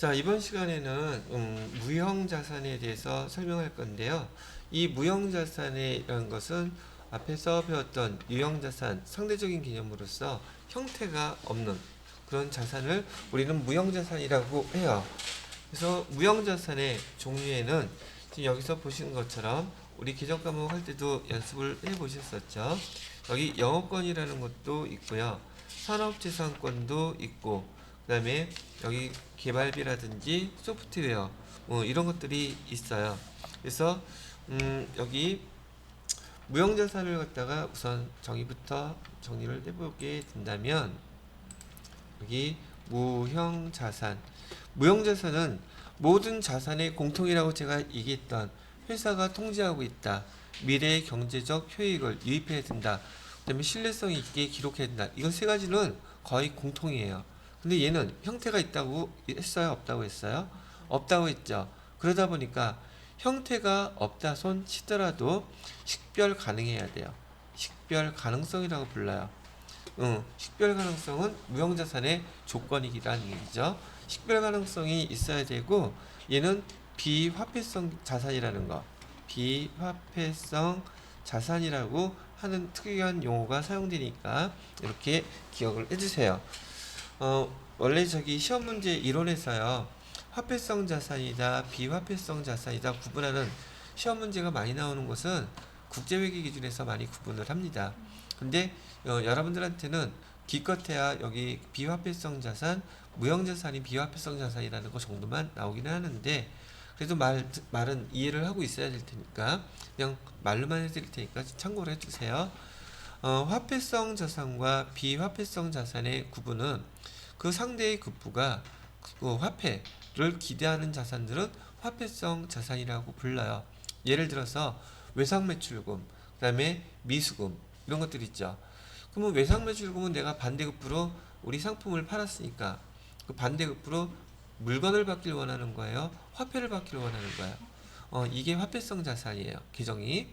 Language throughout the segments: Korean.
자, 이번 시간에는 음, 무형 자산에 대해서 설명할 건데요. 이 무형 자산이라는 것은 앞에서 배웠던 유형 자산, 상대적인 개념으로서 형태가 없는 그런 자산을 우리는 무형 자산이라고 해요. 그래서 무형 자산의 종류에는 지금 여기서 보시는 것처럼 우리 개정 과목 할 때도 연습을 해 보셨었죠. 여기 영업권이라는 것도 있고요. 산업재산권도 있고 그 다음에 여기 개발비라든지 소프트웨어 뭐 이런 것들이 있어요. 그래서 음 여기 무형자산을 갖다가 우선 정의부터 정리를 해보게 된다면 여기 무형자산 무형자산은 모든 자산의 공통이라고 제가 얘기했던 회사가 통제하고 있다. 미래의 경제적 효익을 유입해야 된다. 그 다음에 신뢰성 있게 기록해야 된다. 이건 세 가지는 거의 공통이에요. 근데 얘는 형태가 있다고 했어요? 없다고 했어요? 없다고 했죠. 그러다 보니까 형태가 없다 손 치더라도 식별 가능해야 돼요. 식별 가능성이라고 불러요. 응, 식별 가능성은 무형자산의 조건이라는 얘기죠. 식별 가능성이 있어야 되고 얘는 비화폐성 자산이라는 거. 비화폐성 자산이라고 하는 특이한 용어가 사용되니까 이렇게 기억을 해주세요. 어, 원래 저기 시험 문제 이론에서요. 화폐성 자산이다, 비화폐성 자산이다 구분하는 시험 문제가 많이 나오는 것은 국제회계 기준에서 많이 구분을 합니다. 근데 어, 여러분들한테는 기껏해야 여기 비화폐성 자산, 무형자산이 비화폐성 자산이라는 것 정도만 나오기는 하는데 그래도 말, 말은 이해를 하고 있어야 될 테니까 그냥 말로만 해드릴 테니까 참고를 해주세요. 어, 화폐성 자산과 비화폐성 자산의 구분은 그 상대의 급부가 그 화폐를 기대하는 자산들은 화폐성 자산이라고 불러요. 예를 들어서 외상 매출금, 그다음에 미수금 이런 것들 있죠. 그러면 외상 매출금은 내가 반대급부로 우리 상품을 팔았으니까 그 반대급부로 물건을 받길 원하는 거예요. 화폐를 받길 원하는 거예요. 어, 이게 화폐성 자산이에요. 계정이.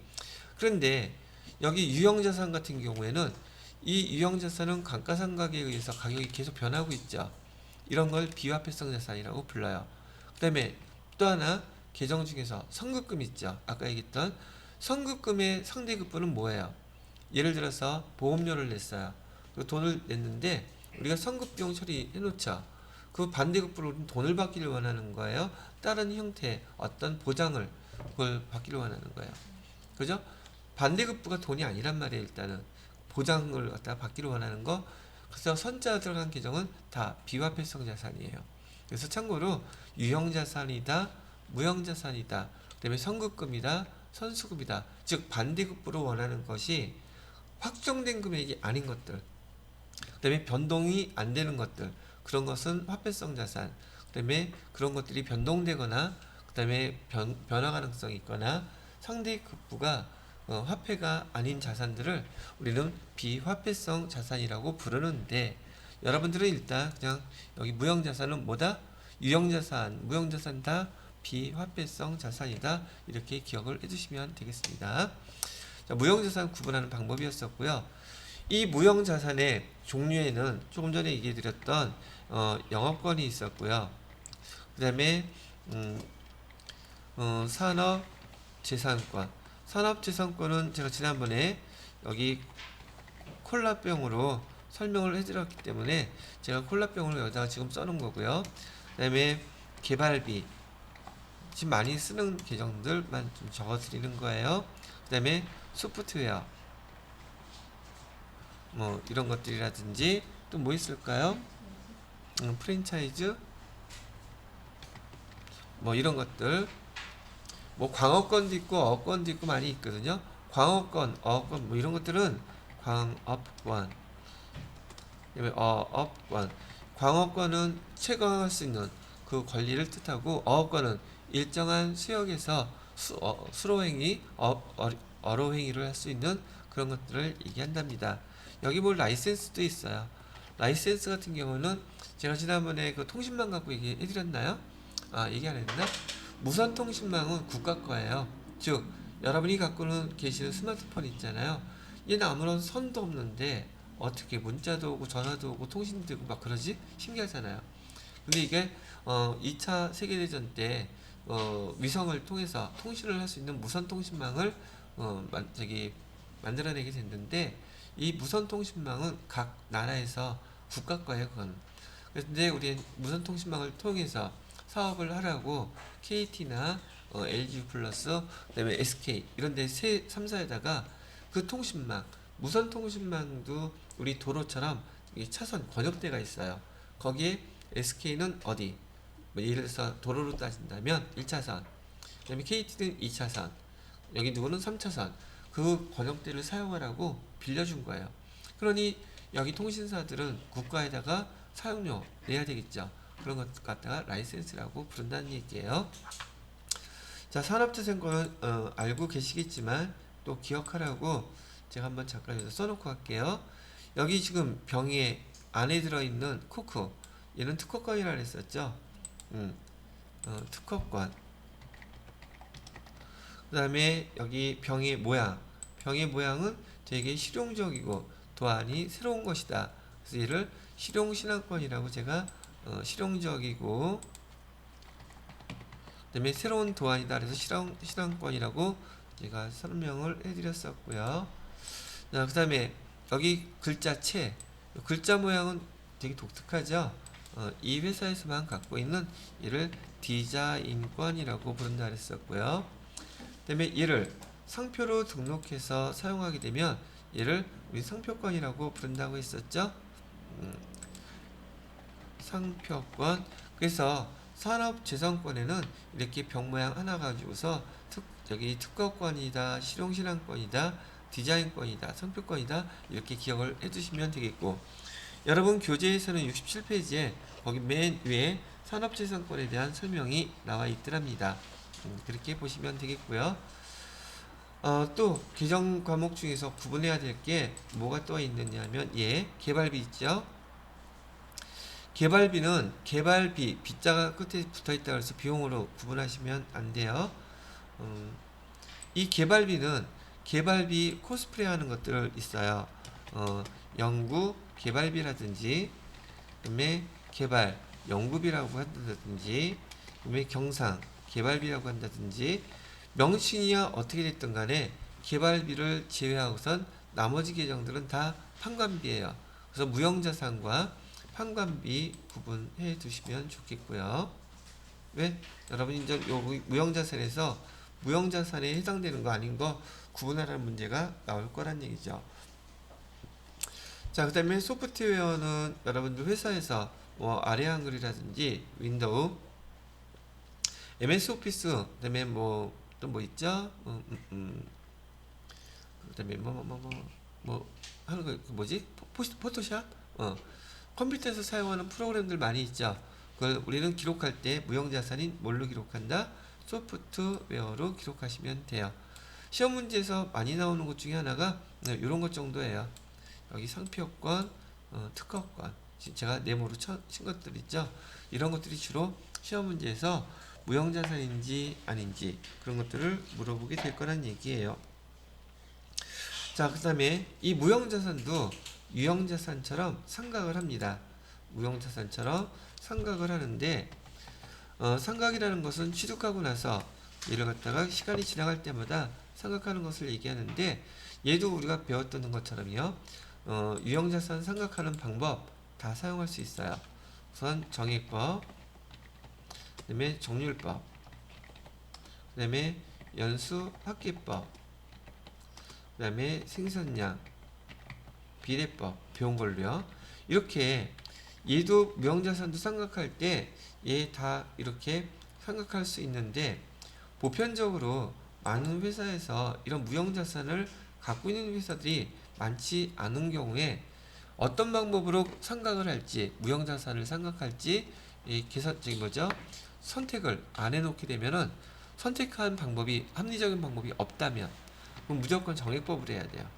그런데 여기 유형자산 같은 경우에는 이 유형자산은 감가상각에 의해서 가격이 계속 변하고 있죠. 이런 걸 비화폐성 자산이라고 불러요. 그 다음에 또 하나 계정 중에서 선급금 있죠. 아까 얘기했던 선급금의 상대급부는 뭐예요? 예를 들어서 보험료를 냈어요. 그 돈을 냈는데 우리가 선급비용 처리해 놓죠. 그 반대급부로 우리는 돈을 받기를 원하는 거예요. 다른 형태의 어떤 보장을 그걸 받기를 원하는 거예요. 그죠? 반대급부가 돈이 아니란 말이에요. 일단은 보장을 갖다 받기를 원하는 거. 그래서 선자 들어간 계정은 다 비화폐성 자산이에요. 그래서 참고로 유형 자산이다, 무형 자산이다, 그다음에 선급금이다, 선수급이다. 즉 반대급부로 원하는 것이 확정된 금액이 아닌 것들. 그다음에 변동이 안 되는 것들. 그런 것은 화폐성 자산. 그다음에 그런 것들이 변동되거나 그다음에 변, 변화 가능성이 있거나 상대 급부가 어, 화폐가 아닌 자산들을 우리는 비화폐성 자산이라고 부르는데 여러분들은 일단 그냥 여기 무형자산은 뭐다? 유형자산, 무형자산 다 비화폐성 자산이다 이렇게 기억을 해주시면 되겠습니다. 자, 무형자산 구분하는 방법이었었고요. 이 무형자산의 종류에는 조금 전에 얘기해드렸던 어, 영업권이 있었고요. 그 다음에 음, 어, 산업 재산권 산업재산권은 제가 지난번에 여기 콜라병으로 설명을 해드렸기 때문에 제가 콜라병으로 여기다가 지금 써놓은 거고요. 그 다음에 개발비 지금 많이 쓰는 계정들만 좀 적어드리는 거예요. 그 다음에 소프트웨어 뭐 이런 것들이라든지 또 뭐 있을까요? 음, 프랜차이즈 뭐 이런 것들 뭐 광어권도 있고 어권도 있고 많이 있거든요. 광어권, 어권 뭐 이런 것들은 광업권, 어업권. 광어권은 채광할 수 있는 그 권리를 뜻하고 어업권은 일정한 수역에서 수, 어, 수로행위, 어, 어, 어로행위를 할 수 있는 그런 것들을 얘기한답니다. 여기 뭐 라이센스도 있어요. 라이센스 같은 경우는 제가 지난번에 그 통신망 갖고 얘기해드렸나요? 아 얘기 안 했나? 무선통신망은 국가 거예요. 즉 여러분이 갖고는 계시는 스마트폰 있잖아요. 얘는 아무런 선도 없는데 어떻게 문자도 오고 전화도 오고 통신도 오고 막 그러지? 신기하잖아요. 근데 이게 어, 2차 세계대전 때 어, 위성을 통해서 통신을 할 수 있는 무선 통신망을 어, 만, 저기 만들어내게 됐는데 이 무선 통신망은 각 나라에서 국가 거예요, 그건. 그런데 우리 무선 통신망을 통해서 사업을 하라고 KT나 어, LG 플러스 그다음에 SK 이런 데세 3사에다가 그 통신망 무선 통신망도 우리 도로처럼 이 차선 권역대가 있어요. 거기에 SK는 어디? 뭐 예를 들어서 도로로 따진다면 1차선, 그다음에 KT는 2차선, 여기 누구는 3차선. 그 권역대를 사용하라고 빌려준 거예요. 그러니 여기 통신사들은 국가에다가 사용료 내야 되겠죠. 그런 것 갖다가 라이센스라고 부른다는 얘기예요. 자, 산업재생권은 어, 알고 계시겠지만 또 기억하라고 제가 한번 잠깐 여기서 써놓고 갈게요. 여기 지금 병에 안에 들어있는 코크 얘는 특허권이라 그랬었죠. 음, 어, 특허권. 그 다음에 여기 병의 모양. 병의 모양은 되게 실용적이고 또한이 새로운 것이다. 그래서 얘를 실용신앙권이라고 제가 어, 실용적이고 그다음에 새로운 도안이다. 그래서 실용 신앙권이라고 제가 설명을 해드렸었고요. 자, 그다음에 여기 글자체 글자 모양은 되게 독특하죠. 어, 이 회사에서만 갖고 있는 얘를 디자인권이라고 부른다 그랬었고요. 그다음에 얘를 상표로 등록해서 사용하게 되면 얘를 우리 상표권이라고 부른다고 했었죠. 음, 상표권. 그래서 산업재산권에는 이렇게 병 모양 하나 가지고서 특, 여기 특허권이다, 실용신앙권이다, 디자인권이다, 상표권이다 이렇게 기억을 해두시면 되겠고 여러분 교재에서는 67페이지에 거기 맨 위에 산업재산권에 대한 설명이 나와 있더랍니다. 음, 그렇게 보시면 되겠고요. 어, 또 개정 과목 중에서 구분해야 될 게 뭐가 또 있느냐 하면 예, 개발비 있죠. 개발비는 개발비 빗자가 끝에 붙어 있다 그래서 비용으로 구분하시면 안 돼요. 음, 이 개발비는 개발비 코스프레 하는 것들 있어요. 어, 연구 개발비라든지 그다음에 개발 연구비라고 한다든지 그다음에 경상 개발비라고 한다든지 명칭이야 어떻게 됐든 간에 개발비를 제외하고선 나머지 계정들은 다 판관비예요. 그래서 무형자산과 판관비 구분해 두시면 좋겠고요. 왜? 여러분 이제 요 무형자산에서 무형자산에 해당되는 거 아닌 거 구분하라는 문제가 나올 거란 얘기죠. 자, 그 다음에 소프트웨어는 여러분들 회사에서 뭐 아래 한글이라든지 윈도우, MS 오피스, 그 다음에 뭐 또 뭐 있죠? 음, 음, 음. 그 다음에 뭐 뭐 뭐 뭐 뭐 하는 거그 뭐지? 포, 포토샵? 어. 컴퓨터에서 사용하는 프로그램들 많이 있죠. 그걸 우리는 기록할 때 무형자산인 뭘로 기록한다? 소프트웨어로 기록하시면 돼요. 시험 문제에서 많이 나오는 것 중에 하나가 이런 것 정도예요. 여기 상표권, 어, 특허권, 제가 네모로 친 것들 있죠. 이런 것들이 주로 시험 문제에서 무형자산인지 아닌지 그런 것들을 물어보게 될 거란 얘기예요. 자, 그 다음에 이 무형자산도 유형자산처럼 상각을 합니다. 무형자산처럼 상각을 하는데 어, 상각이라는 것은 취득하고 나서 얘를 갖다가 시간이 지나갈 때마다 상각하는 것을 얘기하는데 얘도 우리가 배웠던 것처럼요. 어, 유형자산 상각하는 방법 다 사용할 수 있어요. 우선 정의법, 그 다음에 정률법, 그 다음에 연수 합계법, 그 다음에 생산량, 비례법 배운 걸로요. 이렇게 얘도 무형자산도 생각할 때 얘 다 이렇게 생각할 수 있는데 보편적으로 많은 회사에서 이런 무형자산을 갖고 있는 회사들이 많지 않은 경우에 어떤 방법으로 생각을 할지 무형자산을 생각할지 이 계산 적인 거죠 선택을 안 해놓게 되면은 선택한 방법이 합리적인 방법이 없다면 그럼 무조건 정액법을 해야 돼요.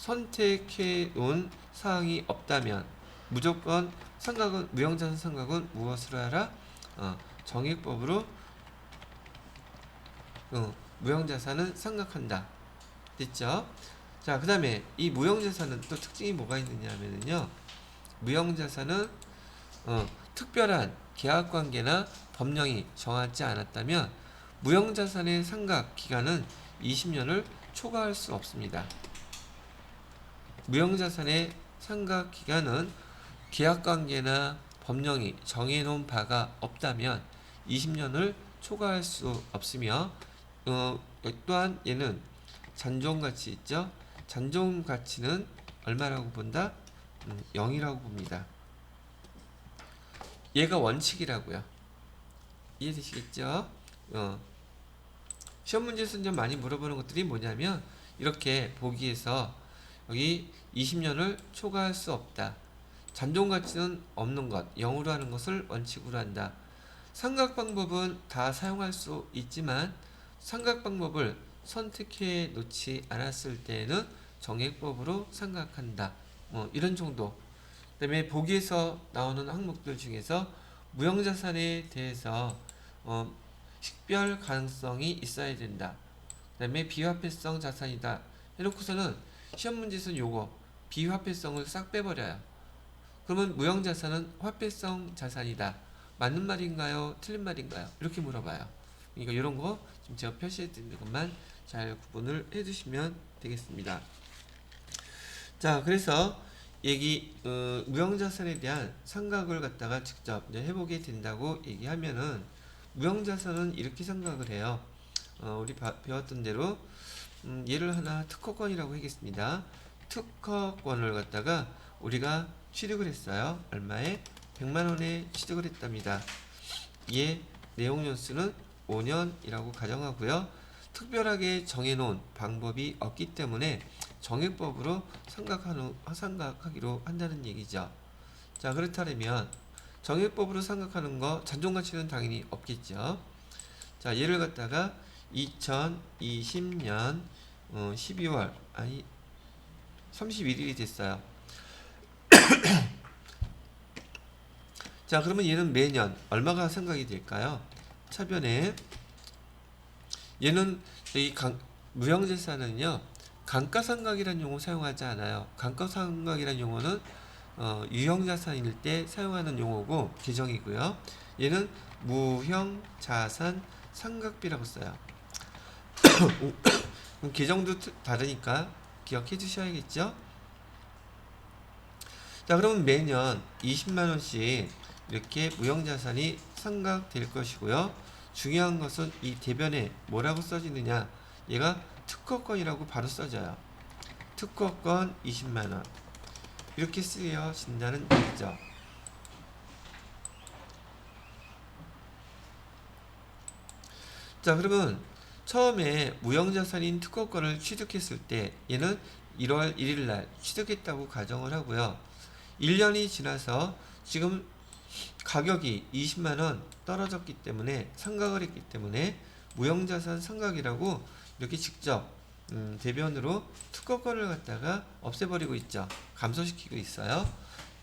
선택해 놓은 사항이 없다면 무조건 상각은 무형자산 상각은 무엇으로 하라? 어, 정액법으로 어, 무형자산은 상각한다. 됐죠? 자, 그 다음에 이 무형자산은 또 특징이 뭐가 있느냐 하면요 무형자산은 어, 특별한 계약 관계나 법령이 정하지 않았다면 무형자산의 상각 기간은 20년을 초과할 수 없습니다. 무형자산의 상각 기간은 계약 관계나 법령이 정해놓은 바가 없다면 20년을 초과할 수 없으며 어, 또한 얘는 잔존 가치 있죠? 잔존 가치는 얼마라고 본다? 음, 0이라고 봅니다. 얘가 원칙이라고요. 이해되시겠죠? 어. 시험 문제에서 좀 많이 물어보는 것들이 뭐냐면 이렇게 보기에서 여기 20년을 초과할 수 없다. 잔존 가치는 없는 것, 0으로 하는 것을 원칙으로 한다. 삼각 방법은 다 사용할 수 있지만 삼각 방법을 선택해 놓지 않았을 때에는 정액법으로 삼각한다. 뭐 이런 정도. 그다음에 보기에서 나오는 항목들 중에서 무형자산에 대해서 어, 식별 가능성이 있어야 된다. 그다음에 비화폐성 자산이다. 해놓고서는 시험 문제에서 요거 비화폐성을 싹 빼버려요. 그러면 무형자산은 화폐성 자산이다. 맞는 말인가요? 틀린 말인가요? 이렇게 물어봐요. 그러니까 이런 거 지금 제가 표시해 드린 것만 잘 구분을 해주시면 되겠습니다. 자, 그래서 얘기 어, 무형자산에 대한 상각을 갖다가 직접 해보게 된다고 얘기하면은 무형자산은 이렇게 생각을 해요. 어, 우리 바, 배웠던 대로 음, 얘를 하나 특허권이라고 하겠습니다. 특허권을 갖다가 우리가 취득을 했어요. 얼마에? 100만 원에 취득을 했답니다. 얘 내용 연수는 5년이라고 가정하고요. 특별하게 정해놓은 방법이 없기 때문에 정액법으로 삼각하기로 한다는 얘기죠. 자 그렇다면 정액법으로 삼각하는 거 잔존 가치는 당연히 없겠죠. 자 예를 갖다가 2020년 어, 12월 아니 31일이 됐어요. 자 그러면 얘는 매년 얼마가 생각이 될까요? 차변에 얘는 이 강, 무형재산은요 감가상각이라는 용어 사용하지 않아요. 감가상각이라는 용어는 어, 유형자산일 때 사용하는 용어고 규정이고요. 얘는 무형자산 상각비라고 써요. 계정도 다르니까 기억해 주셔야겠죠? 자, 그러면 매년 20만 원씩 이렇게 무형자산이 상각될 것이고요. 중요한 것은 이 대변에 뭐라고 써지느냐? 얘가 특허권이라고 바로 써져요. 특허권 20만 원. 이렇게 쓰여진다는 얘기죠. 자, 그러면 처음에 무형자산인 특허권을 취득했을 때 얘는 1월 1일 날 취득했다고 가정을 하고요. 1년이 지나서 지금 가격이 20만 원 떨어졌기 때문에 상각을 했기 때문에 무형자산 상각이라고 이렇게 직접 음, 대변으로 특허권을 갖다가 없애버리고 있죠. 감소시키고 있어요.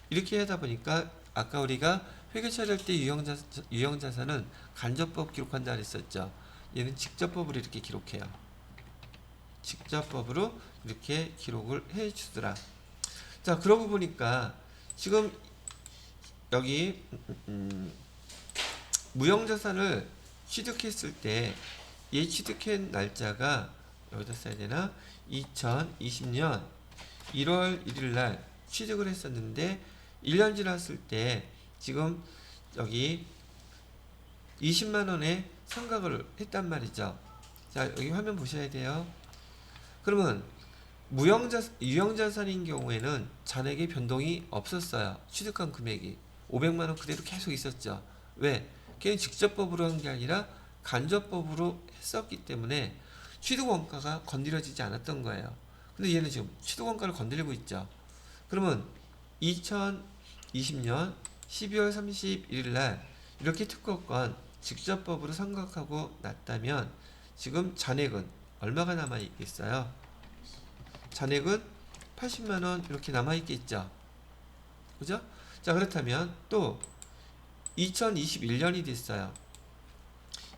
이렇게 하다 보니까 아까 우리가 회계 처리할 때 유형자, 유형자산은 간접법 기록한다 그랬었죠. 얘는 직접법으로 이렇게 기록해요. 직접법으로 이렇게 기록을 해 주더라. 자, 그러고 보니까 지금 여기 음, 무형자산을 취득했을 때 얘 취득한 날짜가 여기다 써야 되나? 2020년 1월 1일 날 취득을 했었는데 1년 지났을 때 지금 여기 20만 원에 상각을 했단 말이죠. 자, 여기 화면 보셔야 돼요. 그러면 무형자 유형자산인 경우에는 잔액의 변동이 없었어요. 취득한 금액이 500만 원 그대로 계속 있었죠. 왜? 걔는 직접법으로 한 게 아니라 간접법으로 했었기 때문에 취득 원가가 건드려지지 않았던 거예요. 근데 얘는 지금 취득 원가를 건드리고 있죠. 그러면 2020년 12월 31일 날 이렇게 특허권 직접법으로 상각하고 났다면 지금 잔액은 얼마가 남아 있겠어요? 잔액은 80만 원 이렇게 남아 있겠죠. 그죠? 자, 그렇다면 또 2021년이 됐어요.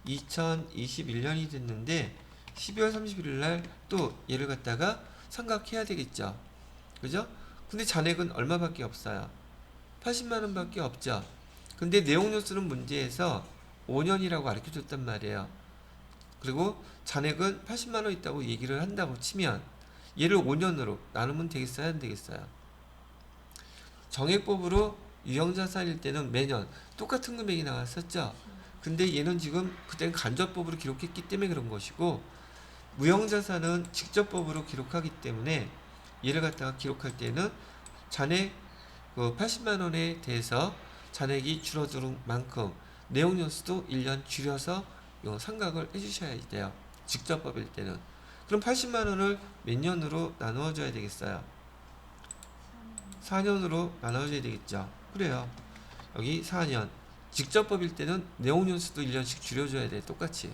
2021년이 됐는데 12월 31일 날 또 얘를 갖다가 삼각해야 되겠죠. 그죠? 근데 잔액은 얼마밖에 없어요. 80만 원밖에 없죠. 근데 내용료 쓰는 문제에서 5년이라고 가르쳐 줬단 말이에요. 그리고 잔액은 80만 원 있다고 얘기를 한다고 치면 얘를 5년으로 나누면 되겠어요, 안 되겠어요? 정액법으로 유형자산일 때는 매년 똑같은 금액이 나왔었죠. 근데 얘는 지금 그때는 간접법으로 기록했기 때문에 그런 것이고 무형자산은 직접법으로 기록하기 때문에 얘를 갖다가 기록할 때는 잔액 그 80만 원에 대해서 잔액이 줄어드는 만큼 내용 연수도 1년 줄여서 요 상각을 해주셔야 돼요. 직접법일 때는. 그럼 80만 원을 몇 년으로 나누어 줘야 되겠어요? 4년으로 나눠줘야 되겠죠. 그래요. 여기 4년. 직접법일 때는 내용 연수도 1년씩 줄여줘야 돼. 똑같이.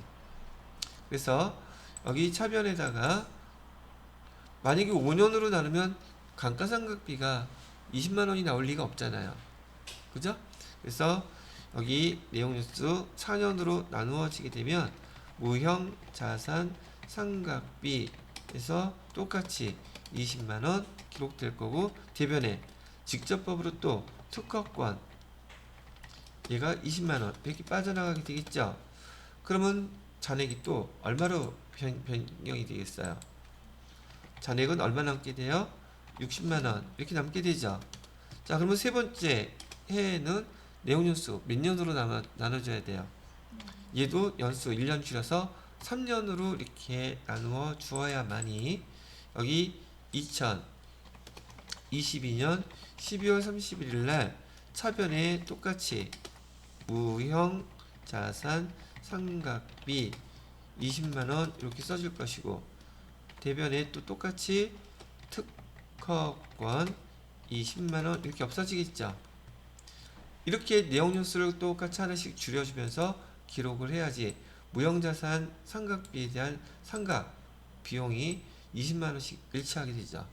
그래서 여기 차변에다가 만약에 5년으로 나누면 감가상각비가 20만 원이 나올 리가 없잖아요. 그죠? 그래서 여기 내용 뉴스 4년으로 나누어지게 되면 무형 자산 상각비에서 똑같이 20만 원 기록될 거고 대변에 직접법으로 또 특허권 얘가 20만 원 이렇게 빠져나가게 되겠죠. 그러면 잔액이 또 얼마로 변, 변경이 되겠어요? 잔액은 얼마 남게 돼요? 60만 원 이렇게 남게 되죠. 자, 그러면 세 번째 해에는 내용 연수 몇 년으로 나눠, 나눠줘야 돼요? 얘도 연수 1년 줄여서 3년으로 이렇게 나누어 주어야만이 여기 2022년 12월 31일 날 차변에 똑같이 무형 자산 상각비 20만 원 이렇게 써줄 것이고 대변에 또 똑같이 특허권 20만 원 이렇게 없어지겠죠. 이렇게 내용 뉴스를 똑같이 하나씩 줄여주면서 기록을 해야지 무형자산 상각비에 대한 상각 비용이 20만 원씩 일치하게 되죠.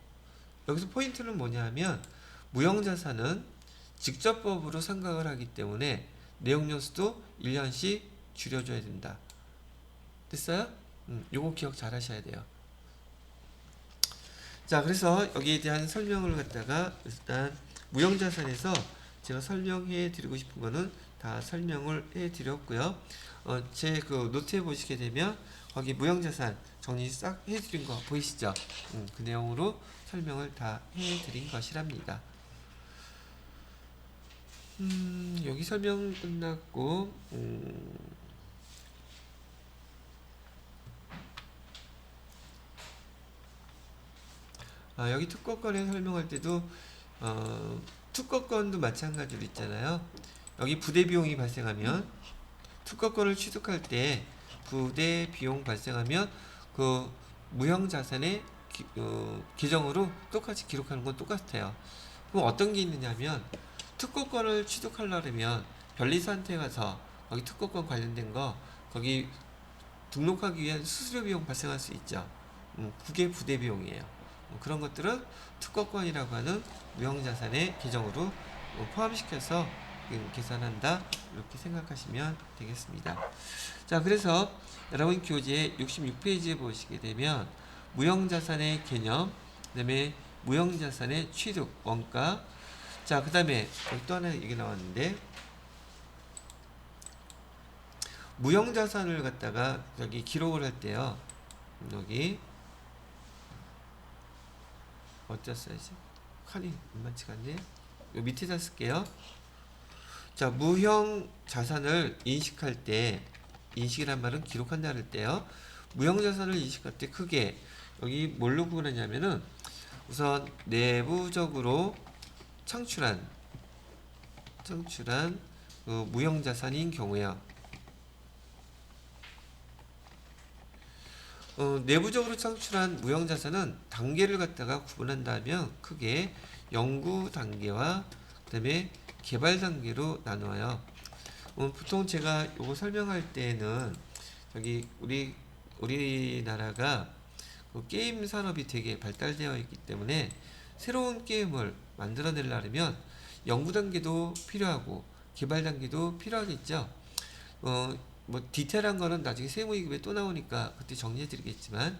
여기서 포인트는 뭐냐면 무형자산은 직접법으로 상각을 하기 때문에 내용 연수도 1년씩 줄여줘야 된다. 됐어요? 음, 요거 기억 잘 하셔야 돼요. 자, 그래서 여기에 대한 설명을 갖다가 일단 무형자산에서 제가 설명해 드리고 싶은 거는 다 설명을 해 드렸고요. 어, 제 그 노트에 보시게 되면 거기 무형자산 정리 싹 해 드린 거 보이시죠? 음, 그 내용으로 설명을 다 해 드린 것이랍니다. 음, 여기 설명 끝났고 음, 아, 여기 특허권에 설명할 때도 어, 특허권도 마찬가지로 있잖아요. 여기 부대 비용이 발생하면 특허권을 취득할 때 부대 비용 발생하면 그 무형 자산의 기, 어, 계정으로 똑같이 기록하는 건 똑같아요. 그럼 어떤 게 있느냐면 특허권을 취득하려면 변리사한테 가서 거기 특허권 관련된 거 거기 등록하기 위한 수수료 비용 발생할 수 있죠. 음, 그게 부대 비용이에요. 뭐 그런 것들은 특허권이라고 하는 무형자산의 계정으로 뭐 포함시켜서 그 계산한다 이렇게 생각하시면 되겠습니다. 자 그래서 여러분 교재 66페이지에 보시게 되면 무형자산의 개념 그 다음에 무형자산의 취득 원가 자 그 다음에 여기 또 하나 얘기 나왔는데 무형자산을 갖다가 여기 기록을 할 때요 여기 어디다 써야지? 칸이 만만치가 않네. 요 밑에다 쓸게요. 자, 무형 자산을 인식할 때 인식이란 말은 기록한다 할 때요. 무형 자산을 인식할 때 크게 여기 뭘로 구분하냐면은 우선 내부적으로 창출한 창출한 그 무형 자산인 경우야. 어, 내부적으로 창출한 무형 자산은 단계를 갖다가 구분한다면 크게 연구 단계와 그다음에 개발 단계로 나누어요. 어, 보통 제가 이거 설명할 때는 저기 우리 우리나라가 그 게임 산업이 되게 발달되어 있기 때문에 새로운 게임을 만들어내려면 연구 단계도 필요하고 개발 단계도 필요하겠죠. 어, 뭐 디테일한 거는 나중에 세무이급에 또 나오니까 그때 정리해 드리겠지만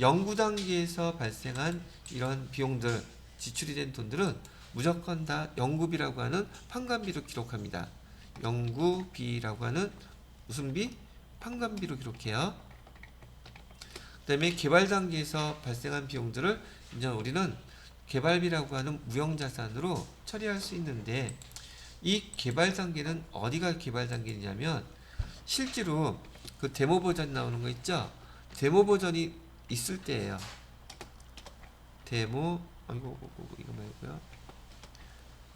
연구 단계에서 발생한 이런 비용들 지출이 된 돈들은 무조건 다 연구비라고 하는 판관비로 기록합니다. 연구비라고 하는 무슨 비? 판관비로 기록해요. 그 다음에 개발 단계에서 발생한 비용들을 이제 우리는 개발비라고 하는 무형자산으로 처리할 수 있는데 이 개발 단계는 어디가 개발 단계냐면 실제로 그 데모 버전 나오는 거 있죠? 데모 버전이 있을 때예요. 데모 이거, 이거 말고요.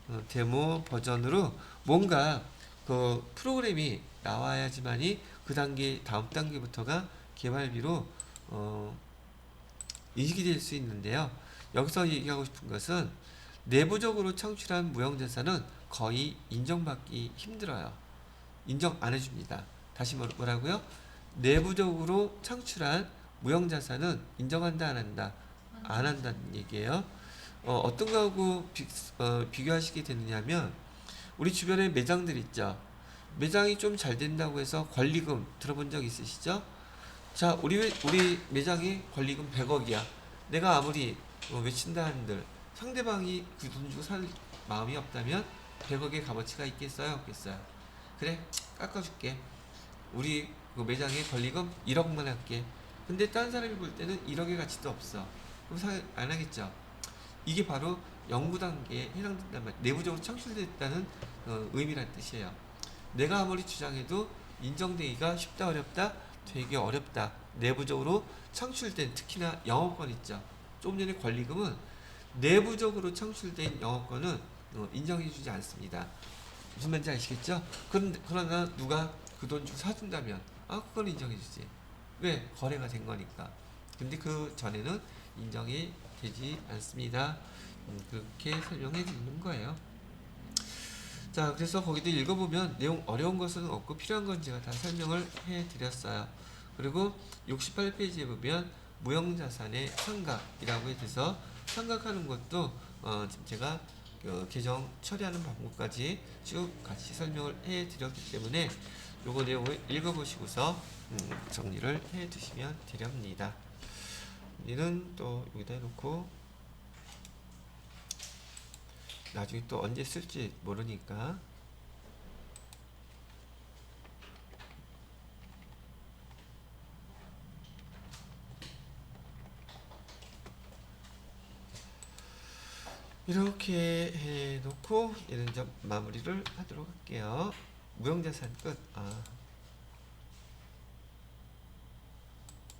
어, 데모 버전으로 뭔가 그 프로그램이 나와야지만이 그 단계 다음 단계부터가 개발비로 어, 인식이 될 수 있는데요. 여기서 얘기하고 싶은 것은 내부적으로 창출한 무형자산은 거의 인정받기 힘들어요. 인정 안 해줍니다. 다시 뭐- 뭐라고요? 내부적으로 창출한 무형자산은 인정한다 안 한다 안 한다는 얘기예요. 어, 어떤 거하고 비, 어, 비교하시게 되느냐면 우리 주변에 매장들 있죠. 매장이 좀 잘 된다고 해서 권리금 들어본 적 있으시죠? 자, 우리 우리 매장이 권리금 100억이야. 내가 아무리 뭐 외친다 한들 상대방이 그 돈 주고 살 마음이 없다면 100억의 값어치가 있겠어요, 없겠어요? 그래, 깎아줄게. 우리 그 매장에 권리금 1억만 할게. 근데 딴 사람이 볼 때는 1억의 가치도 없어. 그럼 사, 안 하겠죠. 이게 바로 연구 단계에 해당된단 말. 내부적으로 창출됐다는 어, 의미란 뜻이에요. 내가 아무리 주장해도 인정되기가 쉽다 어렵다 되게 어렵다. 내부적으로 창출된 특히나 영업권 있죠. 조금 전에 권리금은 내부적으로 창출된 영업권은 어, 인정해주지 않습니다. 무슨 말인지 아시겠죠? 그런데, 그러나 누가 그 돈 주고 사준다면 아 그건 인정해주지. 왜 거래가 된 거니까. 근데 그 전에는 인정이 되지 않습니다. 음, 그렇게 설명해 드리는 거예요. 자, 그래서 거기도 읽어보면 내용 어려운 것은 없고 필요한 건 제가 다 설명을 해 드렸어요. 그리고 68페이지에 보면 무형자산의 상각이라고 해서 상각하는 것도 어, 제가 그 계정 처리하는 방법까지 쭉 같이 설명을 해 드렸기 때문에 요거 내용을 읽어보시고서 음, 정리를 해 두시면 되렵니다. 얘는 또 여기다 해놓고 나중에 또 언제 쓸지 모르니까 이렇게 해놓고 얘는 좀 마무리를 하도록 할게요. 무형자산 끝. 아.